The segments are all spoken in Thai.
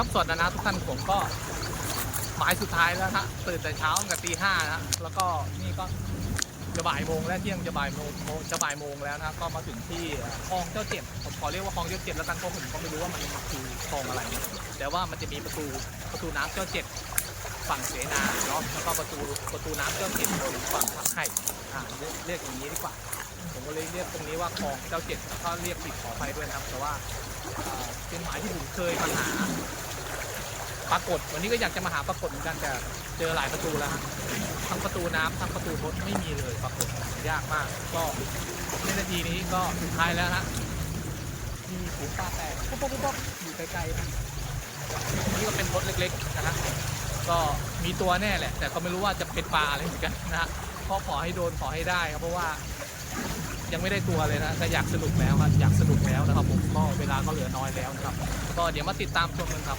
ครับสวัสดีนะทุกท่านผมก็หมายสุดท้ายแล้วฮะตื่นแต่เช้าตั้งแต่ตีห้านะฮะแล้วก็นี่ก็จะบ่ายโมงแล้วเที่ยงจะบ่ายโมงจะบ่ายโมงแล้วนะก็มาถึงที่คลองเจ้าเจ็ดผมขอเรียกว่าคลองเจ้าเจ็ดแล้วกันเพราะผมก็ไม่รู้ว่ามันคือคลองอะไรนะแต่ว่ามันจะมีประตูประตูน้ำเจ้าเจ็ดฝั่งเสนาเนาะแล้วก็ประตูประตูน้ำเจ้าเจ็ดฝั่งพักไห่อ่าเรียกอย่างนี้ดีกว่า ผมก็เลยเรียกตรงนี้ว่าคลองเจ้าเจ็ดก็เรียกผิดขออภัยด้วยนะครับ แต่ว่าเป็นหมายที่ผมเคยมาหา ปรากฏวันนี้ก็อยากจะมาหาปรากฏเหมือนกันแต่เจอหลายประตูแล้วฮะทั้งประตูน้ำทั้งประตูรถไม่มีเลยปรากฏยากมาก ก็ในนาทีนี้ก็สุดท้ายแล้วฮะมีฝูงปลาแตกปุ๊บปุ๊บปุ๊บปุ๊บอยู่ไกลๆนะนี่ก็เป็นรถเล็กๆนะฮะก็มีตัวแน่แหละ แต่ก็ไม่รู้ว่าจะเป็นปลาอะไรเหมือนกันนะฮะก็ขอให้โดนขอให้ได้ครับเพราะว่ายังไม่ได้ตัวเลยนะแต่อยากสนุกแล้วครับอยากสนุกแล้วนะครับผมก็เวลาก็เหลือน้อยแล้วนะครับ ก็เดี๋ยวมาติดตามชมกันครับ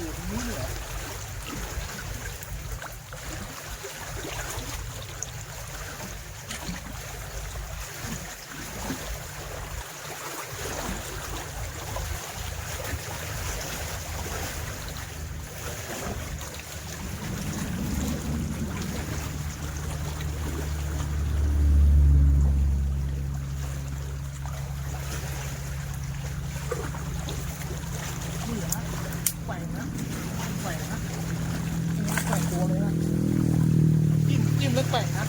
นี่ฮะแกว่งนะแกว่งนะแกว่งตัวเลยนะจิ้มจิ้มแล้วแกว่งนะ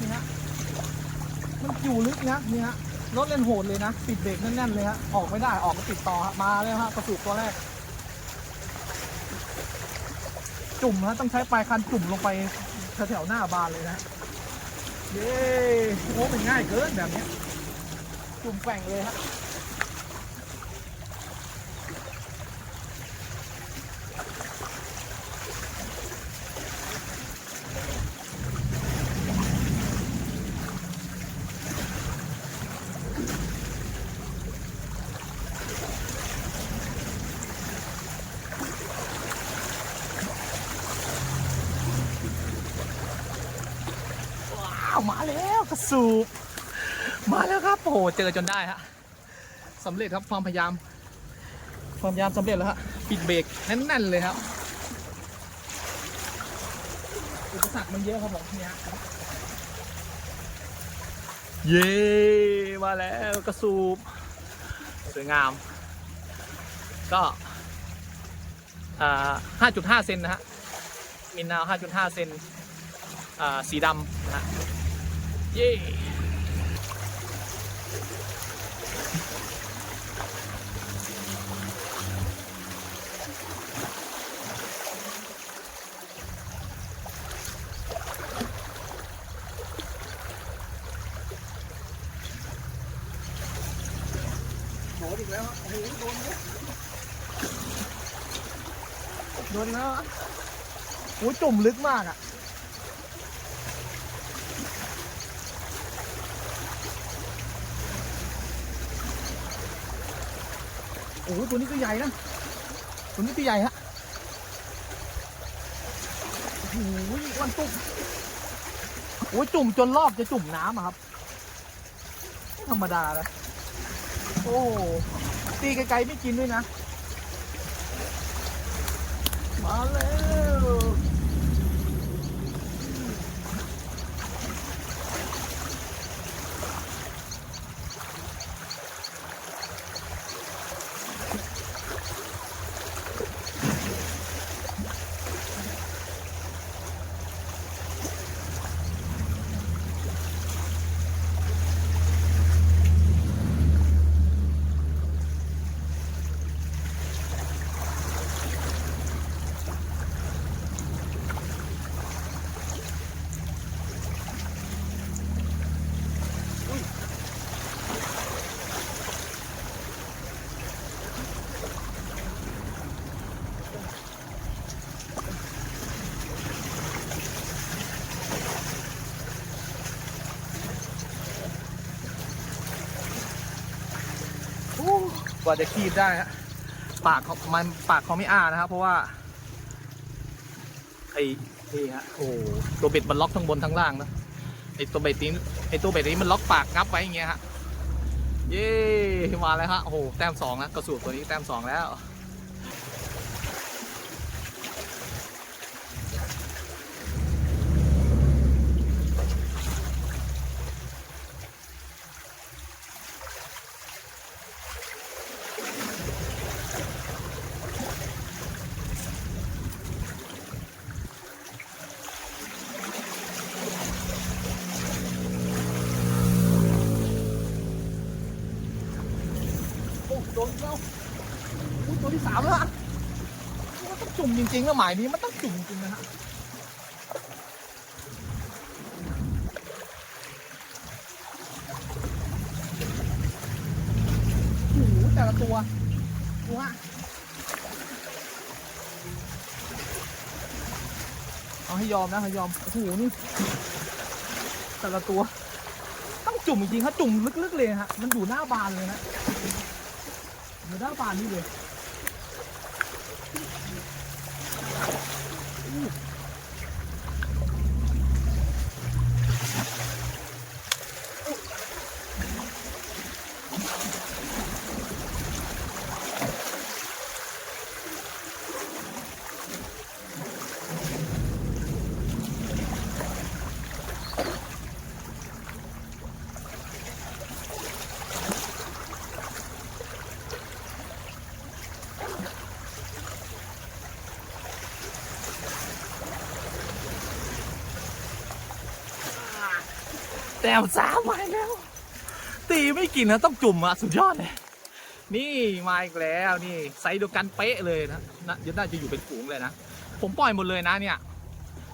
นี่ฮะมันอยู่ลึกนะนี่ฮะรถเล่นโหดเลยนะปิดเบรกแน่นๆเลยฮะออกไม่ได้ออกมาติดต่อฮะมาเลยฮะกระสุนตัวแรก จุ่มฮะต้องใช้ปลายคันจุ่มลงไปแถวๆหน้าบานเลยนะเย้โอ้เป็นง่ายเกินแบบนี้จุ่มแกว่งเลยฮะ มาแล้วกระสูบมาแล้วครับโอ้โหเจอจนได้ฮะสำเร็จครับความพยายาม ความพยายามสำเร็จแล้วฮะปิดเบรกแน่นๆเลยครับอุปสรรคมันเยอะครับผมเนี่ยเย้มาแล้วกระสูบสวยงาม ก็อ่า5.5เซนนะฮะมินนาว5.5เซนอ่าสีดำนะฮะ เย้โดนอีกแล้วโอ้โหโดนแล้วโดนแล้วโอ้ยจุ่มลึกมากอะ อ้โหตัวนี้ก็ใหญ่นะตัวนี้ตัวใหญ่ฮะโอ้โหวันตุกโอ้ยจุ่มจนรอบจะจุ่มน้ำอะครับไม่ธรรมดานะโอ้ตีไกลๆไม่กินด้วยนะ มาแล้วโอ้ก ว่าจะคีบได้ฮะปากเขามันปากเขาไม่อ้านะครับ เพราะว่าไอ้นี่ฮะโอ้ตัวเบ็ดมันล็อกทั้งบนทั้งล่างนะไอ้ตัวเบ็ดนี้ไอ้ตัวเบ็ดนี้มันล็อกปากงับไว้อย่างเงี้ยฮะเย้มาแล้วฮะโอ้โหแต้มสองนะกระสูบตัวนี้แต้มสองแล้ว โอ้โดนแล้วอุ๊ยตัวที่สามแล้วฮะมันต้องจุ่มจ ริงๆนะหมายนี้มันต้องจุ่มจริงนะฮะโอ้โหแต่ละตัวดูฮะเอาให้ยอมนะให้ยอมโอ้โหนี่แต่ละตัว ต้องจุ่มจริงๆครับจุ่มลึกๆเลยฮะมันอยู่หน้าบานเลยนะอยู่ด้าบานนี่เลย ต้มสามมาแล้ว ตีไม่กินนะต้องจุ่มอะสุดยอดเลยนี่มาอีกแล้วนี่ไซส์เดียวกันเป๊ะเลยนะนะเดี๋ยวน่าจะอยู่เป็นฝูงเลยนะ ผมปล่อยหมดเลยนะเนี่ย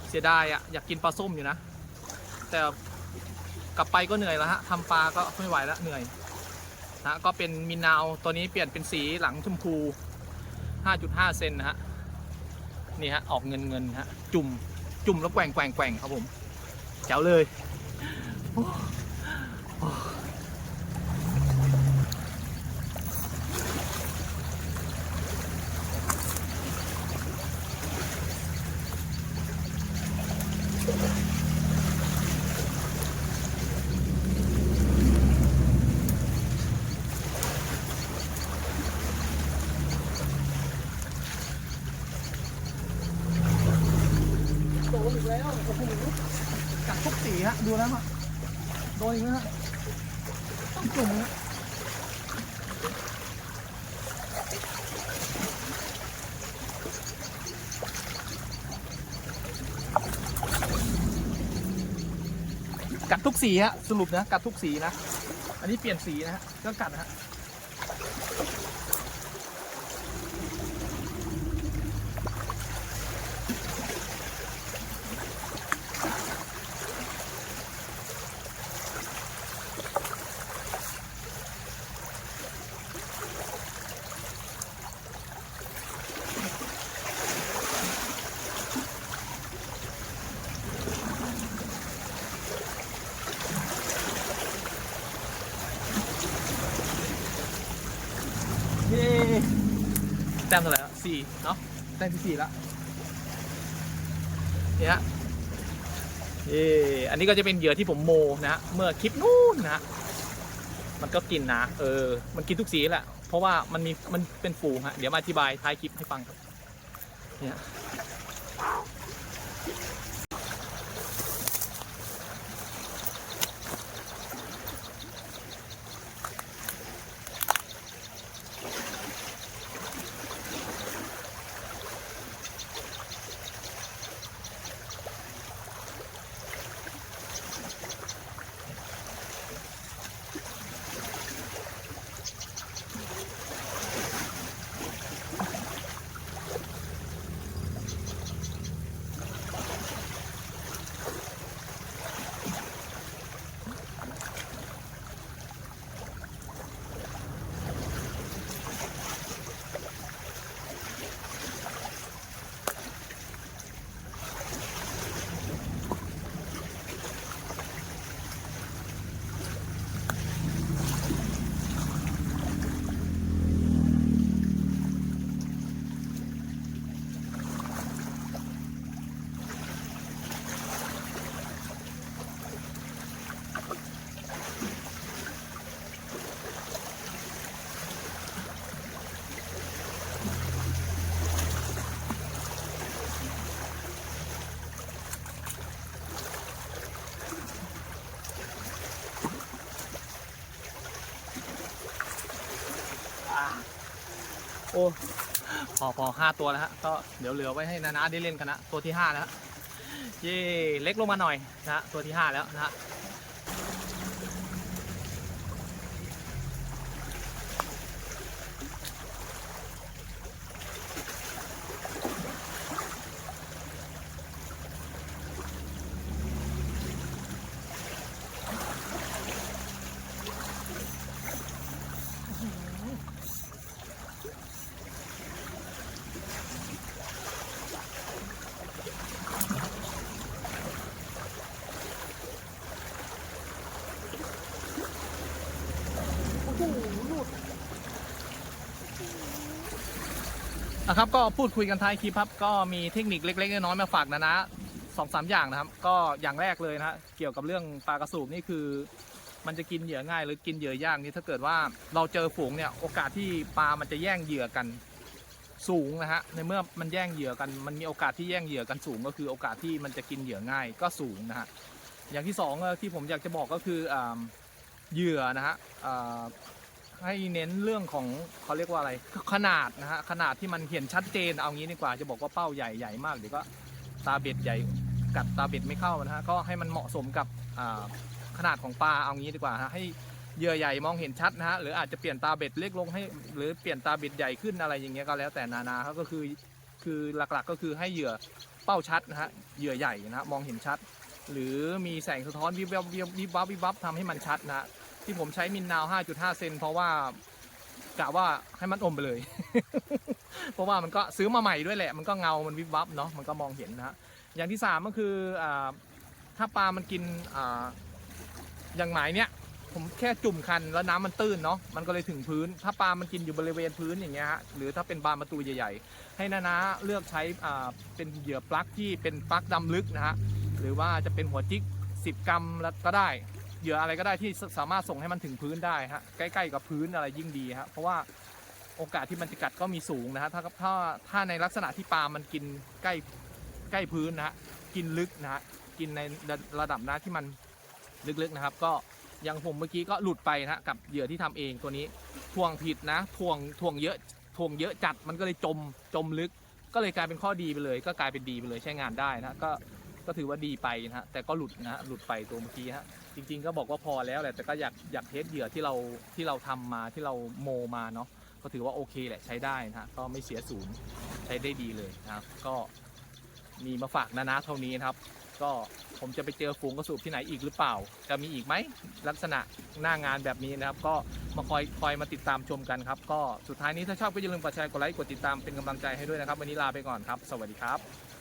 เสียดายอะอยากกินปลาส้มอยู่นะ แต่กลับไปก็เหนื่อยแล้วฮะทำปลาก็ไม่ไหวแล้วเหนื่อยนะก็เป็นมินนาวตัวนี้เปลี่ยนเป็นสีหลังชมพู 5.5 เซนนะฮะนี่ฮะออกเงินเงินฮะจุ่มจุ่มแล้วแกว่งแกว่งแกว่งครับผมแจ๋วเลย โดนอีกแล้ว โอ้โหกัดทุกสีฮะ ดูแล้วฮะโดนอีกแล้วฮะ ต้องจุ่มฮะ กัดทุกสีฮะสรุปนะกัดทุกสีนะ อันนี้เปลี่ยนสีนะฮะก็กัดนะฮะ เย้แต้มเท่าไหร่ละสี่ เนาะแต้มที่สี่ละเนี่ยเย้อันนี้ก็จะเป็นเหยื่อที่ผมโมนะฮะเมื่อคลิปนู้นนะฮะมันก็กินนะเออ มันกินทุกสีแหละ เพราะว่ามันมีมันเป็นฝูงฮะ เดี๋ยวมาอธิบายท้ายคลิปให้ฟังครับ เนี่ย พอพอห้าตัวแล้วฮะก็เดี๋ยวเหลือไว้ให้นานาได้เล่นกันนะตัวที่ห้าแล้วเย่เล็กลงมาหน่อยนะฮะตัวที่ห้าแล้วนะฮะ นะครับก็พูดคุยกันท้ายคลิปครับ ก็มีเทคนิคเล็กๆน้อยๆมาฝากนะนะสองสามอย่างนะครับ ก็อย่างแรกเลยนะฮะเกี่ยวกับเรื่องปลากระสูบนี่คือ มันจะกินเหยื่อง่ายหรือกินเหยื่อยากนี่ถ้าเกิดว่าเราเจอฝูงเนี่ยโอกาสที่ปลามันจะแย่งเหยื่อกันสูงนะฮะในเมื่อมันแย่งเหยื่อกันมันมีโอกาสที่แย่งเหยื่อกันสูง ก็คือโอกาสที่มันจะกินเหยื่อง่ายก็สูงนะฮะอย่างที่สองที่ผมอยากจะบอกก็คืออ่าเหยื่อนะฮะอ่า ให้เน้นเรื่องของเขาเรียกว่าอะไรขนาดนะฮะขนาดที่มันเห็นชัดเจนเอางี้ดีกว่าจะบอกว่าเป้าใหญ่ใหญ่มากเดี๋ยวก็ตาเบ็ดใหญ่กัดตาเบ็ดไม่เข้านะฮะก็ให้มันเหมาะสมกับขนาดของปลาเอางี้ดีกว่าฮะให้เหยื่อใหญ่มองเห็นชัดนะฮะหรืออาจจะเปลี่ยนตาเบ็ดเล็กลงให้ หรือเปลี่ยนตาเบ็ดใหญ่ขึ้นอะไรอย่างเงี้ยก็แล้วแต่นานาครับก็คือคือหลักๆก็คือให้เหยื่อเป้าชัดนะฮะเหยื่อใหญ่นะฮะมองเห็นชัด หรือมีแสงสะท้อนวิบวับวิบวิบวับวิบวับทำให้มันชัดนะฮะ ที่ผมใช้มินนาว 5.5 เซนเพราะว่ากะว่าให้มันอมไปเลย เพราะว่ามันก็ซื้อมาใหม่ด้วยแหละ มันก็เงา มันวิบวับเนาะ มันก็มองเห็นนะฮะ อย่างที่สามก็คืออถ้าปลามันกินออย่างหมายเนี้ยผมแค่จุ่มคันแล้วน้ำมันตื้นเนาะ มันก็เลยถึงพื้น ถ้าปลา มันกินอยู่บริเวณพื้นอย่างเงี้ยฮะ หรือถ้าเป็นบานประตูใหญ่ ๆ ให้นานาเลือกใช้อ่าเป็นเหยื่อปลั๊กที่เป็นปลั๊กดำลึกนะฮะ หรือว่าจะเป็นหัวจิก 10 กรัมแล้วก็ได้ เหยื่ออะไรก็ได้ที่สามารถส่งให้มันถึงพื้นได้ฮะใกล้ๆกับพื้นอะไรยิ่งดีฮะเพราะว่าโอกาสที่มันจะกัดก็มีสูงนะฮะถ้าถ้าถ้าในลักษณะที่ปลามันกินใกล้ใกล้พื้นนะฮะกินลึกนะฮะกินในระดับน้ำที่มันลึกๆนะครับ ก็อย่างผมเมื่อกี้ก็หลุดไปนะกับเหยื่อที่ทำเองตัวนี้ทวงผิดนะทวงทวงเยอะทวงเยอะจัดมันก็เลยจมจมลึก ก็เลยกลายเป็นข้อดีไปเลย ก็กลายเป็นดีไปเลยใช้งานได้นะก็ ก็ถือว่าดีไปนะฮะแต่ก็หลุดนะฮะหลุดไปตัวเมื่อกี้ฮะจริง ๆ ก็บอกว่าพอแล้วแหละแต่ก็อยากอยากเทสเหยื่อที่เราที่เราทำมาที่เราโมมาเนาะก็ถือว่าโอเคแหละใช้ได้นะฮะก็ไม่เสียศูนย์ใช้ได้ดีเลยนะครับก็มีมาฝากนานาเท่านี้นะครับ ก็ผมจะไปเจอฝูงกระสูบที่ไหนอีกหรือเปล่า จะมีอีกไหมลักษณะหน้างานแบบนี้นะครับ ก็มาคอยคอยมาติดตามชมกันครับ ก็สุดท้ายนี้ถ้าชอบก็อย่าลืมกดแชร์กดไลค์กดติดตามเป็นกำลังใจให้ด้วยนะครับ วันนี้ลาไปก่อนครับ สวัสดีครับ